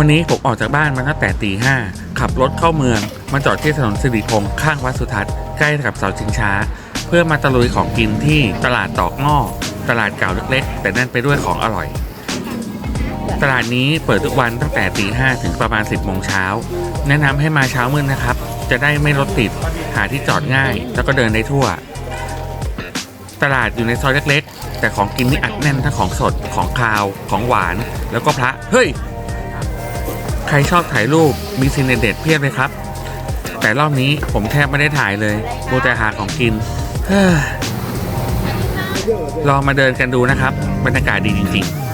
วันนี้ผมออกจากบ้านมาตั้งแต่ตีห้าขับรถเข้าเมือง มาจอดที่ถนนสิริพงษ์ข้างวัดสุทัศน์ใกล้กับเสาชิงช้า เพื่อมาตะลุยของกินที่ตลาดตอกหม้อตลาดเก่าเล็กๆ แต่แน่นไปด้วยของอร่อย ตลาดนี้เปิดทุกวันตั้งแต่ตีห้าถึงประมาณ 10โมงเช้า แนะนำให้มาเช้ามืดนะครับ จะได้ไม่รถติดหาที่จอดง่าย แล้วก็เดินได้ทั่ว ตลาดอยู่ในซอยเล็กๆ แต่ของกินนี่อัดแน่นทั้งของสดของคาวของหวานแล้วก็พระเฮ้ย ใครชอบถ่ายรูปมีซีนเด็ดๆเพียบเลยครับ แต่รอบนี้ผมแทบไม่ได้ถ่ายเลยมูแต่หาของกินเฮ้อลองมาเดินกันดูนะครับ บรรยากาศดีจริง ๆ